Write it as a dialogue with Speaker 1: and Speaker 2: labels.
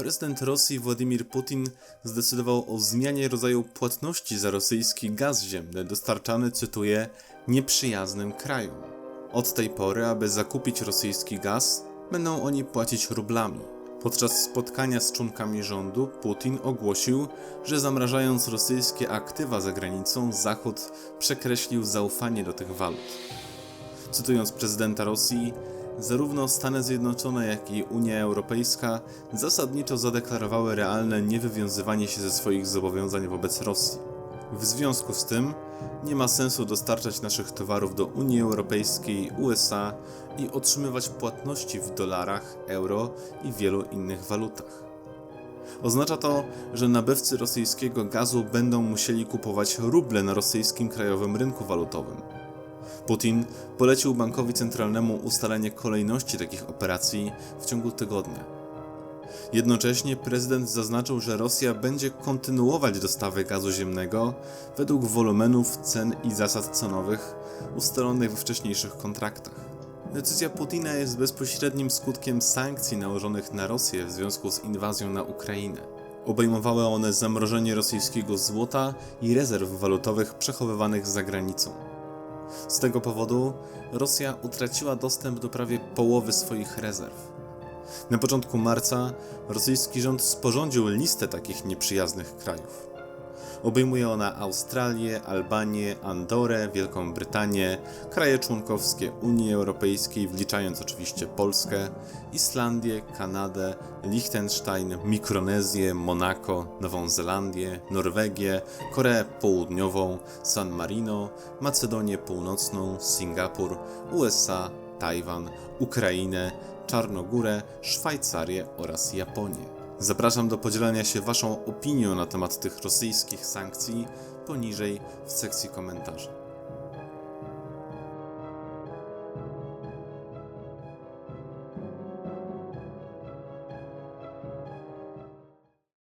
Speaker 1: Prezydent Rosji Władimir Putin zdecydował o zmianie rodzaju płatności za rosyjski gaz ziemny dostarczany, cytuję, nieprzyjaznym krajom. Od tej pory, aby zakupić rosyjski gaz, będą oni płacić rublami. Podczas spotkania z członkami rządu Putin ogłosił, że zamrażając rosyjskie aktywa za granicą, Zachód przekreślił zaufanie do tych walut. Cytując prezydenta Rosji, zarówno Stany Zjednoczone, jak i Unia Europejska zasadniczo zadeklarowały realne niewywiązywanie się ze swoich zobowiązań wobec Rosji. W związku z tym nie ma sensu dostarczać naszych towarów do Unii Europejskiej, USA i otrzymywać płatności w dolarach, euro i wielu innych walutach. Oznacza to, że nabywcy rosyjskiego gazu będą musieli kupować ruble na rosyjskim krajowym rynku walutowym. Putin polecił bankowi centralnemu ustalenie kolejności takich operacji w ciągu tygodnia. Jednocześnie prezydent zaznaczył, że Rosja będzie kontynuować dostawy gazu ziemnego według wolumenów, cen i zasad cenowych ustalonych we wcześniejszych kontraktach. Decyzja Putina jest bezpośrednim skutkiem sankcji nałożonych na Rosję w związku z inwazją na Ukrainę. Obejmowały one zamrożenie rosyjskiego złota i rezerw walutowych przechowywanych za granicą. Z tego powodu Rosja utraciła dostęp do prawie połowy swoich rezerw. Na początku marca rosyjski rząd sporządził listę takich nieprzyjaznych krajów. Obejmuje ona Australię, Albanię, Andorę, Wielką Brytanię, kraje członkowskie Unii Europejskiej, wliczając oczywiście Polskę, Islandię, Kanadę, Liechtenstein, Mikronezję, Monako, Nową Zelandię, Norwegię, Koreę Południową, San Marino, Macedonię Północną, Singapur, USA, Tajwan, Ukrainę, Czarnogórę, Szwajcarię oraz Japonię. Zapraszam do podzielenia się Waszą opinią na temat tych rosyjskich sankcji poniżej w sekcji komentarzy.